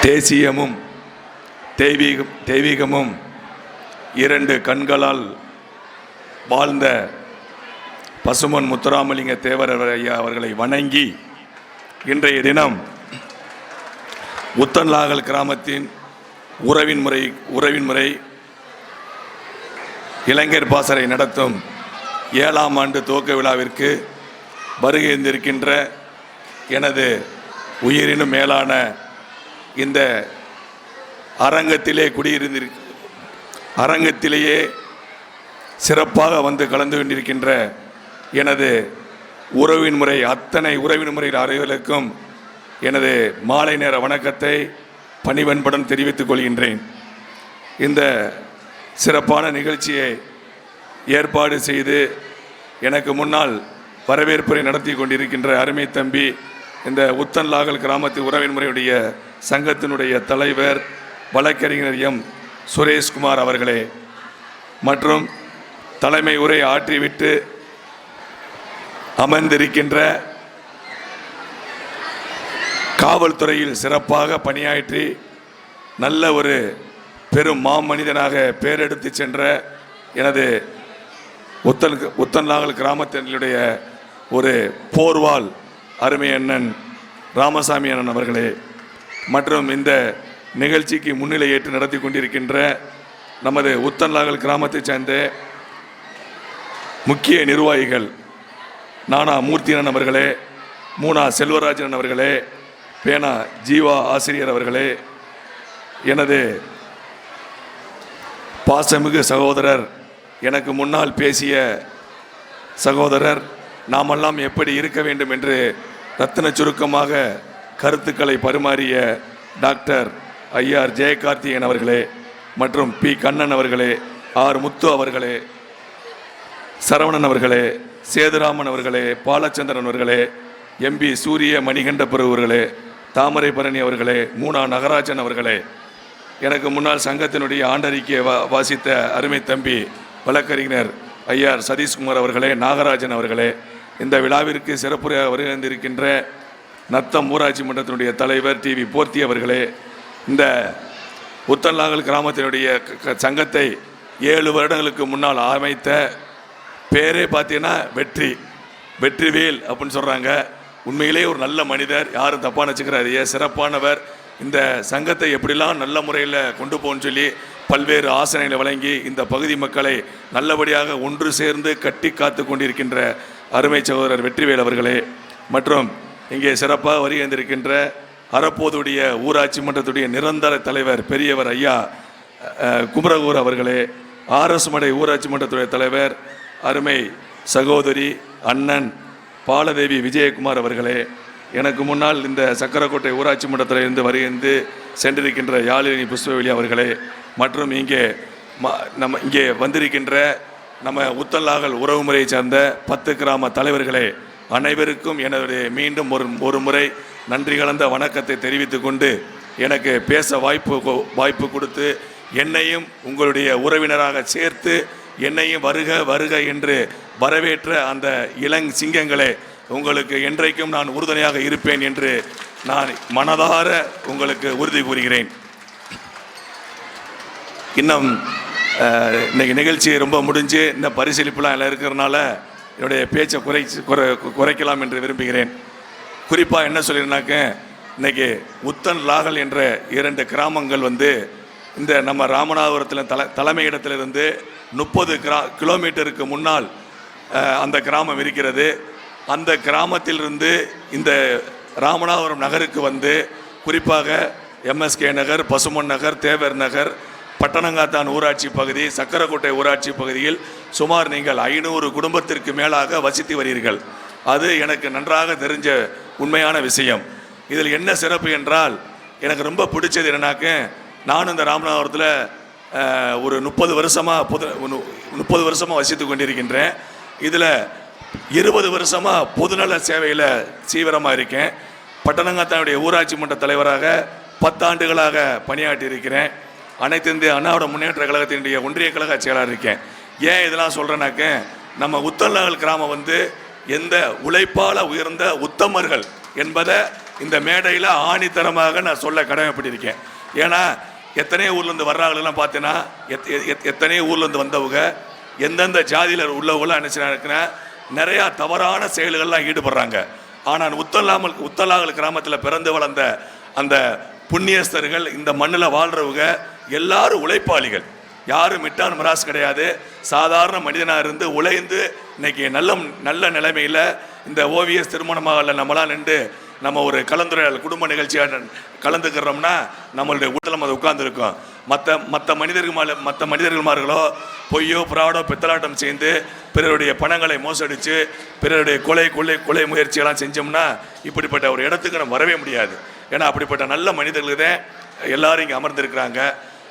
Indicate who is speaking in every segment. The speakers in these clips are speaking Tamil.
Speaker 1: தேசியமும் தெய்வீகம் தெய்வீகமும் இரண்டு கண்களால் வாழ்ந்த பசுமன் முத்துராமலிங்க தேவர் ஐயா அவர்களை வணங்கி இன்றைய தினம் உத்தன்லாகல் கிராமத்தின் உறவின் முறை உறவின் முறை இளைஞர் பாசறை நடத்தும் ஏழாம் ஆண்டு துவக்க விழாவிற்கு வருகை இருந்திருக்கின்ற எனது உயிரினும் மேலான இந்த அரங்கத்திலே குடியிருந்திருக்கு அரங்கத்திலேயே சிறப்பாக வந்து கலந்து கொண்டிருக்கின்ற எனது உறவின் முறை அத்தனை உறவின் முறையில் அறிவர்களுக்கும் எனது மாலை நேர வணக்கத்தை பணிவன்புடன் தெரிவித்துக் கொள்கின்றேன். இந்த சிறப்பான நிகழ்ச்சியை ஏற்பாடு செய்து எனக்கு முன்னால் வரவேற்புரை நடத்தி கொண்டிருக்கின்ற அருமை தம்பி இந்த உத்தன்லாகல் கிராமத்து உறவின் முறையுடைய சங்கத்தினுடைய தலைவர் வழக்கறிஞர் எம். சுரேஷ்குமார் அவர்களே மற்றும் தலைமை உரை ஆற்றிவிட்டு அமர்ந்திருக்கின்ற காவல்துறையில் சிறப்பாக பணியாற்றி நல்ல ஒரு பெரும் மாமனிதனாக பேரெடுத்து சென்ற எனது உத்தன் உத்தன்லாகல் கிராமத்தினுடைய ஒரு போர்வால் அருமை அண்ணன் ராமசாமி அண்ணன் அவர்களே மற்றும் இந்த நிகழ்ச்சிக்கு முன்னிலை ஏற்று நடத்தி கொண்டிருக்கின்ற நமது உத்தன்லாகல் கிராமத்தைச் சேர்ந்த முக்கிய நிர்வாகிகள் நானா மூர்த்தியனன் அவர்களே மூனா செல்வராஜன் அவர்களே பேனா ஜீவா ஆசிரியர் அவர்களே எனது பாசமிகு சகோதரர் எனக்கு முன்னால் பேசிய சகோதரர் நாமெல்லாம் எப்படி இருக்க வேண்டும் என்று ரத்தின சுருக்கமாக கருத்துக்களை பரிமாறிய டாக்டர் ஐஆர் ஜெயகார்த்திகன் அவர்களே மற்றும் பி. கண்ணன் அவர்களே ஆர். முத்து அவர்களே சரவணன் அவர்களே சேதுராமன் அவர்களே பாலச்சந்திரன் அவர்களே எம்பி சூரிய மணிகண்டபுர அவர்களே தாமரை பரணி அவர்களே மூனா நகராஜன் அவர்களே. எனக்கு முன்னால் சங்கத்தினுடைய ஆண்டறிக்கையை வா வாசித்த அருமை தம்பி வழக்கறிஞர் ஐஆர் சதீஷ்குமார் அவர்களே நாகராஜன் அவர்களே இந்த விழாவிற்கு சிறப்புரை வருகின்றிருக்கின்ற நத்தம் ஊராட்சி மன்றத்தினுடைய தலைவர் டிவி போர்த்தி அவர்களே இந்த உத்தன்லாங்கல் கிராமத்தினுடைய க- க- சங்கத்தை ஏழு வருடங்களுக்கு முன்னால் அமைத்த பேரே பார்த்தீங்கன்னா வெற்றி வெற்றிவேல் அப்படின்னு சொல்கிறாங்க உண்மையிலே ஒரு நல்ல மனிதர் யாரும் தப்பாக நினச்சிக்கிறாரு. சிறப்பானவர். இந்த சங்கத்தை எப்படிலாம் நல்ல முறையில் கொண்டு போகணும்னு சொல்லி பல்வேறு ஆசனைகளை வழங்கி இந்த பகுதி மக்களை நல்லபடியாக ஒன்று சேர்ந்து கட்டி காத்து கொண்டிருக்கின்ற அருமை சகோதரர் வெற்றிவேல் அவர்களே. மற்றும் இங்கே சிறப்பாக வருகின்றிருக்கின்ற அறப்போதுடைய ஊராட்சி மன்றத்துடைய நிரந்தர தலைவர் பெரியவர் ஐயா குமரகூர் அவர்களே ஆர்எஸ் மடை ஊராட்சி மன்றத்துடைய தலைவர் அருமை சகோதரி அண்ணன் பாலதேவி விஜயகுமார் அவர்களே எனக்கு முன்னால் இந்த சக்கரக்கோட்டை ஊராட்சி மன்றத்தில் இருந்து வருகின்று சென்றிருக்கின்ற யாழினி புஷ்பவெளி அவர்களே மற்றும் இங்கே ம- நம்ம இங்கே வந்திருக்கின்ற நம்ம உத்தல்லாகல் உறவுமுறையை சேர்ந்த பத்து கிராம தலைவர்களே அனைவருக்கும் எனது மீண்டும் ஒரு ஒரு முறை நன்றி கலந்த வணக்கத்தை தெரிவித்துக் கொண்டு எனக்கு பேச வாய்ப்பு கொ- வாய்ப்பு கொடுத்து என்னையும் உங்களுடைய உறவினராக சேர்த்து என்னையும் வருக வருக என்று வரவேற்ற அந்த இளங் சிங்கங்களே உங்களுக்கு என்றைக்கும் நான் உறுதுணையாக இருப்பேன் என்று நான் மனதார உங்களுக்கு உறுதி கூறுகிறேன். இன்னும் இன்னைக்கு நிகழ்ச்சி ரொம்ப முடிஞ்சு இந்த பரிசீலிப்புலாம் எல்லாம் இருக்கிறனால என்னுடைய பேச்சை குறைச்சு குறை குறைக்கலாம் என்று விரும்புகிறேன். குறிப்பாக என்ன சொல்லியிருந்தாக்க இன்னைக்கு உத்தன் லாகல் என்ற இரண்டு கிராமங்கள் வந்து இந்த நம்ம ராமநாதபுரத்தில் தல தலைமையிடத்திலிருந்து முப்பது கிரா கிலோமீட்டருக்கு முன்னால் அந்த கிராமம் இருக்கிறது. அந்த கிராமத்திலிருந்து இந்த ராமநாதபுரம் நகருக்கு வந்து குறிப்பாக எம்எஸ்கே நகர் பசுமன் நகர் தேவர் நகர் பட்டணங்காத்தான் ஊராட்சி பகுதி சக்கரக்கோட்டை ஊராட்சி பகுதியில் சுமார் நீங்கள் ஐநூறு குடும்பத்திற்கு மேலாக வசித்து வருகிறீர்கள். அது எனக்கு நன்றாக தெரிஞ்ச உண்மையான விஷயம். இதில் என்ன சிறப்பு என்றால் எனக்கு ரொம்ப பிடிச்சது என்னன்னாக்க நானும் இந்த ராமநாதபுரத்தில் ஒரு முப்பது வருஷமாக புது முப்பது வருஷமாக வசித்து கொண்டிருக்கின்றேன். இதில் இருபது வருஷமாக பொதுநல சேவையில் தீவிரமாக இருக்கேன். பட்டணங்காத்தானுடைய ஊராட்சி மன்ற தலைவராக பத்தாண்டுகளாக பணியாற்றி இருக்கிறேன். அனைத்து இந்திய அண்ணாவோட முன்னேற்ற கழகத்தினுடைய ஒன்றிய கழக செயலாளர் இருக்கேன். ஏன் இதெல்லாம் சொல்கிறேன்னாக்க நம்ம உத்தரநகல் கிராமம் வந்து எந்த உழைப்பால் உயர்ந்த உத்தமர்கள் என்பதை இந்த மேடையில் ஆணித்தரமாக நான் சொல்ல கடமைப்பட்டிருக்கேன். ஏன்னா எத்தனையோ ஊர்லேருந்து வர்றாங்களெல்லாம் பார்த்தீங்கன்னா எத் எத்- எத்தனையோ ஊர்லேருந்து வந்தவங்க எந்தெந்த ஜாதியில் உள்ளவங்களாம் நினச்சினா நிறையா தவறான செயல்கள்லாம் ஈடுபடுறாங்க. ஆனால் உத்தல்லாமல் உத்தலாகல் கிராமத்தில் பிறந்து வளர்ந்த அந்த புண்ணியஸ்தர்கள் இந்த மண்ணில் வாழ்கிறவங்க எல்லாரும் உழைப்பாளிகள். யாரும் மிட்டான் மராஸ் கிடையாது. சாதாரண மனிதனாக இருந்து உழைந்து இன்னைக்கு நல்ல நல்ல நிலைமையில் இந்த ஓவியஸ் திருமணமாக நம்மளாம் நின்று நம்ம ஒரு கலந்துரையாடல் குடும்ப நிகழ்ச்சியாக கலந்துக்கிறோம்னா நம்மளுடைய வீட்டில் அதை உட்கார்ந்துருக்கோம். மற்ற மற்ற மனிதர்கள் மேலே மற்ற மனிதர்கள்மார்களோ பொய்யோ பிராடோ பித்தலாட்டம் செய்து பிறருடைய பணங்களை மோசடித்து பிறருடைய கொலை கொள்ளை கொலை முயற்சியெல்லாம் செஞ்சோம்னா இப்படிப்பட்ட ஒரு இடத்துக்கு நம்ம வரவே முடியாது. ஏன்னா அப்படிப்பட்ட நல்ல மனிதர்களுக்கு தான் எல்லாரும் இங்கே அமர்ந்திருக்கிறாங்க.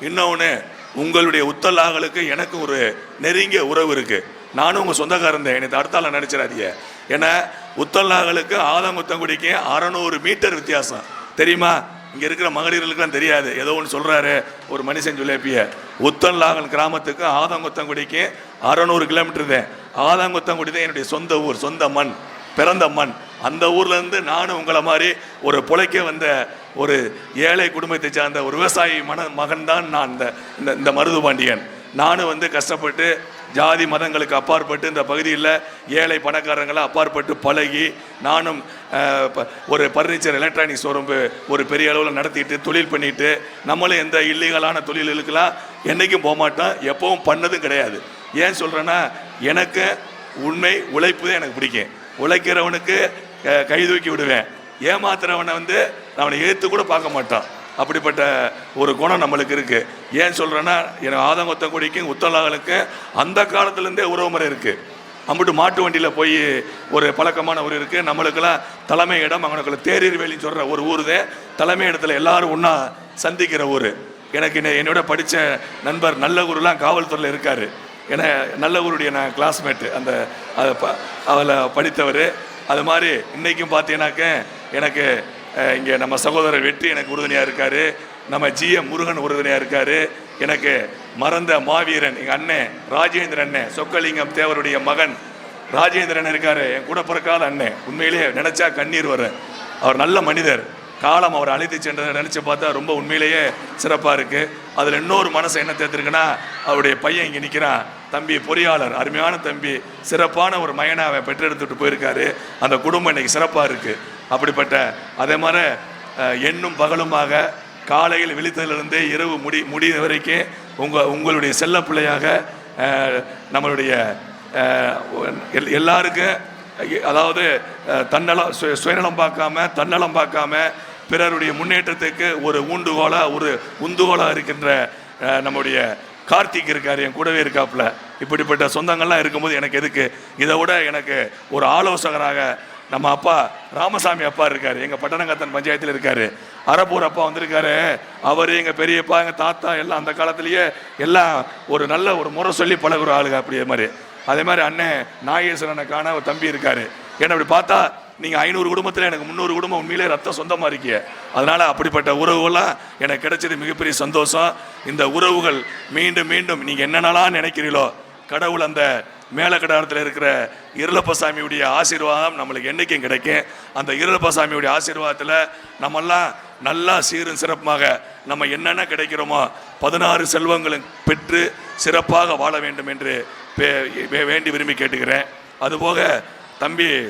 Speaker 1: இன்னொன்று உங்களுடைய உத்தலாகளுக்கு எனக்கு ஒரு நெருங்கிய உறவு இருக்குது நானும் உங்கள் சொந்தக்காரன் தான். எனக்கு அடுத்தால நினச்சிடாதீங்க. ஏன்னா உத்தல்லாகளுக்கு ஆதங்குத்தங்குடிக்கு அறநூறு மீட்டர் வித்தியாசம். தெரியுமா? இங்கே இருக்கிற மகளிர்களுக்கெல்லாம் தெரியாது. ஏதோ ஒன்று சொல்கிறாரு ஒரு மனுஷன் சொல்லியப்பிய உத்தல்லாகல் கிராமத்துக்கு ஆதங்குத்தங்குடிக்கு அறநூறு கிலோமீட்டர் தான். ஆதங்குத்தங்குடி தான் என்னுடைய சொந்த ஊர் சொந்த மண் பிறந்த மண். அந்த ஊர்லேருந்து நானும் உங்களை மாதிரி ஒரு பிழைக்க வந்த ஒரு ஏழை குடும்பத்தை சார்ந்த ஒரு விவசாயி மன மகன் தான் நான் இந்த இந்த இந்த மருது பாண்டியன். நானும் வந்து கஷ்டப்பட்டு ஜாதி மதங்களுக்கு அப்பாற்பட்டு இந்த பகுதியில் ஏழை பணக்காரங்களை அப்பாற்பட்டு பழகி நானும் ஒரு பர்னிச்சர் எலக்ட்ரானிக் ஷோரூம் ஒரு பெரிய அளவில் நடத்திட்டு தொழில் பண்ணிட்டு நம்மளும் எந்த இல்லீகலான தொழில்களுக்கெல்லாம் என்றைக்கும் போகமாட்டோம் எப்பவும் பண்ணதும் கிடையாது. ஏன் சொல்கிறேன்னா எனக்கு உண்மை உழைப்பு தான் எனக்கு பிடிக்கும். உழைக்கிறவனுக்கு கை தூக்கி விடுவேன். ஏமாத்துறவனை வந்து அவனை ஏற்று கூட பார்க்க மாட்டான். அப்படிப்பட்ட ஒரு குணம் நம்மளுக்கு இருக்குது ஏன் சொல்கிறேன்னா எனக்கு ஆதங்கொத்தங்குடிக்கும் உத்தலாகளுக்கு அந்த காலத்துலேருந்தே உறவு முறை இருக்குது அம்பிட்டு மாட்டு வண்டியில் போய் ஒரு பழக்கமான ஊர் இருக்குது நம்மளுக்கெல்லாம் தலைமை இடம் அவங்களுக்குள்ள தேரீர் வேலின்னு சொல்கிற ஒரு ஊர் தான் தலைமை இடத்துல எல்லாரும் ஒன்றா சந்திக்கிற ஊர். எனக்கு என்னோட படித்த நண்பர் நல்ல ஊர்லாம் காவல்துறையில் இருக்கார். ஏன்னா நல்ல ஊருடைய நான் கிளாஸ்மேட்டு அந்த அதை ப- அதில் படித்தவர். அது மாதிரி இன்றைக்கும் பார்த்தீங்கன்னாக்க எனக்கு இங்கே நம்ம சகோதரர் வெற்றி எனக்கு உறுதுணையாக இருக்கார். நம்ம ஜிஎம் முருகன் உறுதுணையாக இருக்கார். எனக்கு மறந்த மாவீரன் எங்கள் அண்ணன் ராஜேந்திரன் அண்ணன் சொக்கலிங்கம் தேவருடைய மகன் ராஜேந்திரன் இருக்கார். என் கூட பிறக்காத அண்ணன் உண்மையிலேயே நினச்சா கண்ணீர் வரும் அவர் நல்ல மனிதர். காலம் அவர் அழைத்து சென்றதை நினச்சி பார்த்தா ரொம்ப உண்மையிலேயே சிறப்பாக இருக்குது அதில் இன்னொரு மனசை என்ன தேர்த்துருக்குன்னா அவருடைய பையன் இங்கே நிற்கிறான் தம்பி பொறியாளர் அருமையான தம்பி சிறப்பான ஒரு மகனை அவன் பெற்றெடுத்துட்டு போயிருக்காரு. அந்த குடும்பம் இன்னைக்கு சிறப்பாக இருக்குது அப்படிப்பட்ட அதே மாதிரி எண்ணும் பகலுமாக காலையில் விழித்ததிலிருந்தே இரவு முடி முடிய வரைக்கும் உங்கள் உங்களுடைய செல்ல பிள்ளையாக நம்மளுடைய எல்- எல்லாருக்கும் அதாவது தன்னலம் சுய- சுயநலம் பார்க்காம தன்னலம் பார்க்காம பிறருடைய முன்னேற்றத்துக்கு ஒரு ஊண்டுகோலா ஒரு உந்துகோலா இருக்கின்ற நம்முடைய கார்த்திக் இருக்கார் என் கூடவே இருக்காப்புல. இப்படிப்பட்ட சொந்தங்கள்லாம் இருக்கும்போது எனக்கு எதுக்கு? இதை விட எனக்கு ஒரு ஆலோசகராக நம்ம அப்பா ராமசாமி அப்பா இருக்கார். எங்கள் பட்டணங்கத்தன் பஞ்சாயத்தில் இருக்கார். அரப்பூர் அப்பா வந்திருக்காரு. அவர் எங்கள் பெரியப்பா எங்கள் தாத்தா எல்லாம் அந்த காலத்திலேயே எல்லாம் ஒரு நல்ல ஒரு முறை சொல்லி பழகுற ஆளுங்க அப்படியே மாதிரி. அதே மாதிரி அண்ணன் நாகேஸ்வரனை காண ஒரு தம்பி இருக்காரு. ஏன்னா அப்படி பார்த்தா நீங்கள் ஐநூறு குடும்பத்தில் எனக்கு முந்நூறு குடும்பம் உண்மையிலே ரத்தம் சொந்தமாக இருக்கீங்க. அதனால் அப்படிப்பட்ட உறவுகள்லாம் எனக்கு கிடைச்சது மிகப்பெரிய சந்தோஷம். இந்த உறவுகள் மீண்டும் மீண்டும் நீங்கள் என்னென்னலாம் நினைக்கிறீங்களோ கடவுள் அந்த மேலக்கடாரத்தில் இருக்கிற இருளப்பசாமியுடைய ஆசீர்வாதம் நம்மளுக்கு என்னைக்கும் கிடைக்கும். அந்த இருளப்பசாமியுடைய ஆசீர்வாதத்தில் நம்மெல்லாம் நல்லா சீரும் சிறப்புமாக நம்ம என்னென்ன கிடைக்கிறோமோ பதினாறு செல்வங்களும் பெற்று சிறப்பாக வாழ வேண்டும் என்று வே- வேண்டி விரும்பி கேட்டுக்கிறேன். அதுபோக தம்பி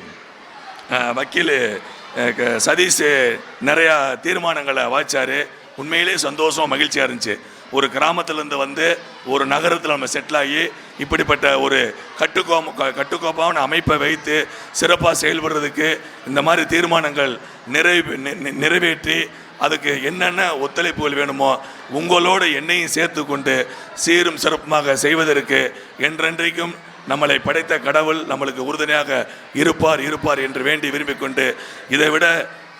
Speaker 1: வக்கீல் க- சதீஷ் நிறையா தீர்மானங்களை வாய்ச்சார். உண்மையிலே சந்தோஷம் மகிழ்ச்சியாக இருந்துச்சு. ஒரு கிராமத்திலேருந்து வந்து ஒரு நகரத்தில் நம்ம செட்டில் ஆகி இப்படிப்பட்ட ஒரு கட்டுக்கோம் க- கட்டுக்கோப்பான அமைப்பை வைத்து சிறப்பாக செயல்படுறதுக்கு இந்த மாதிரி தீர்மானங்கள் நிறைவு நி- நிறைவேற்றி அதுக்கு என்னென்ன ஒத்துழைப்புகள் வேணுமோ உங்களோடு என்னையும் சேர்த்து கொண்டு சீரும் சிறப்புமாக செய்வதற்கு என்றென்றைக்கும் நம்மளை படைத்த கடவுள் நம்மளுக்கு உறுதுணையாக இருப்பார் இருப்பார் என்று வேண்டி விரும்பிக் கொண்டு இதைவிட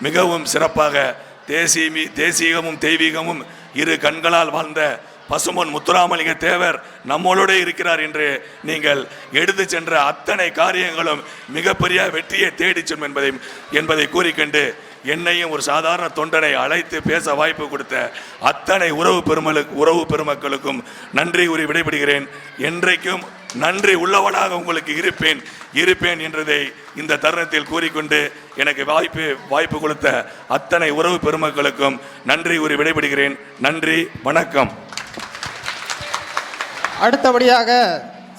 Speaker 1: மிகவும் சிறப்பாக தேசியமி தேசியமும் தெய்வீகமும் இரு கண்களால் வாழ்ந்த பசுமன் முத்துராமலிங்க தேவர் நம்மளோட இருக்கிறார் என்று நீங்கள் எடுத்து சென்ற அத்தனை காரியங்களும் மிகப்பெரிய வெற்றியை தேடிச் செல்லும் என்பதை என்பதை கூறிக்கொண்டு என்னையும் ஒரு சாதாரண தொண்டனை அழைத்து பேச வாய்ப்பு கொடுத்த அத்தனை உறவு பெருமளுக்கு உறவு பெருமக்களுக்கும் நன்றி கூறி விடைபெறுகிறேன். என்றைக்கும் நன்றி உள்ளவனாக உங்களுக்கு இருப்பேன் இருப்பேன் என்றதை இந்த தருணத்தில் கூறிக்கொண்டு எனக்கு வாய்ப்பு வாய்ப்பு கொடுத்த அத்தனை உறவு பெருமக்களுக்கும் நன்றி கூறி விடைபெறுகிறேன். நன்றி வணக்கம்.
Speaker 2: அடுத்தபடியாக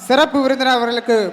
Speaker 2: சிறப்பு விருந்தினர் அவர்களுக்கு